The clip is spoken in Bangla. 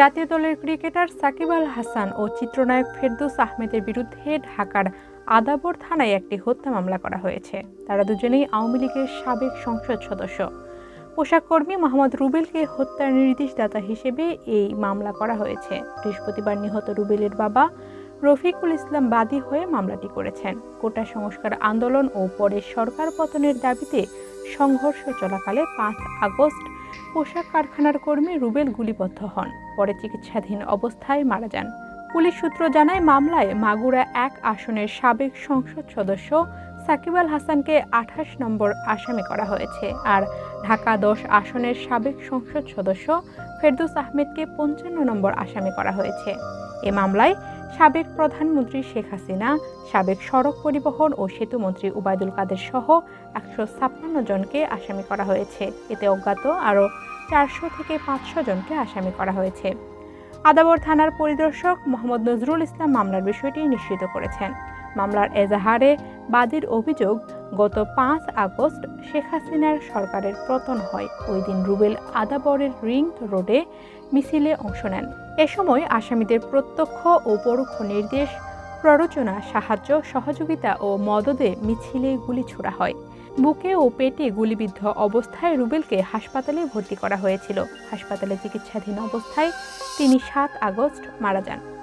জাতীয় দলের ক্রিকেটার সাকিব আল হাসান ও চিত্রনায়ক ফেরদৌস আহমেদের বিরুদ্ধে ঢাকার আদাবর থানায় একটি হত্যা মামলা করা হয়েছে। তারা দুজনেই আওয়ামী লীগের সাবেক সংসদ সদস্য। পোশাক কর্মী মোহাম্মদ রুবেলকে হত্যার নির্দেশদাতা হিসেবে এই মামলা করা হয়েছে। বৃহস্পতিবার নিহত রুবেলের বাবা রফিকুল ইসলাম বাদী হয়ে মামলাটি করেছেন। কোটা সংস্কার আন্দোলন ও পরে সরকার পতনের দাবিতে সংঘর্ষ চলাকালে পাঁচ আগস্ট পোশাক কারখানার কর্মী রুবেল গুলিবদ্ধ হন। পরে চিকিৎসাধীন অবস্থায় মারা যান। পুলিশ সূত্র জানায়, মামলায় মাগুরা এক আসনের সাবেক সংসদ সদস্য সাকিব আল হাসানকে আঠাশ নম্বর আসামি করা হয়েছে আর ঢাকা দশ আসনের সাবেক সংসদ সদস্য ফেরদুস আহমেদকে পঞ্চান্ন নম্বর আসামি করা হয়েছে। এ মামলায় সাবেক প্রধানমন্ত্রী শেখ হাসিনা, সাবেক সড়ক পরিবহন ও সেতু মন্ত্রী উবায়দুল কাদের সহ একশো ছাপ্পান্ন জনকে আসামি করা হয়েছে। এতে অজ্ঞাত আরও চারশো থেকে পাঁচশো জনকে আসামি করা হয়েছে। আদাবর থানার পরিদর্শক মোহাম্মদ নজরুল ইসলাম মামলার বিষয়টি নিশ্চিত করেছেন। মামলার এজাহারে বাদীর অভিযোগ, গত পাঁচ আগস্ট শেখ হাসিনার সরকারের পতন হয়। ওই দিন রুবেল আদাবরের রিং রোডে মিছিলে অংশ নেন। এ সময় আসামিদের প্রত্যক্ষ ও পরোক্ষ নির্দেশ, প্ররোচনা, সাহায্য, সহযোগিতা ও মদদে মিছিলে গুলি ছোড়া হয়। বুকে ও পেটে গুলিবিদ্ধ অবস্থায় রুবেলকে হাসপাতালে ভর্তি করা হয়েছিল। হাসপাতালে চিকিৎসাধীন অবস্থায় তিনি সাত আগস্ট মারা যান।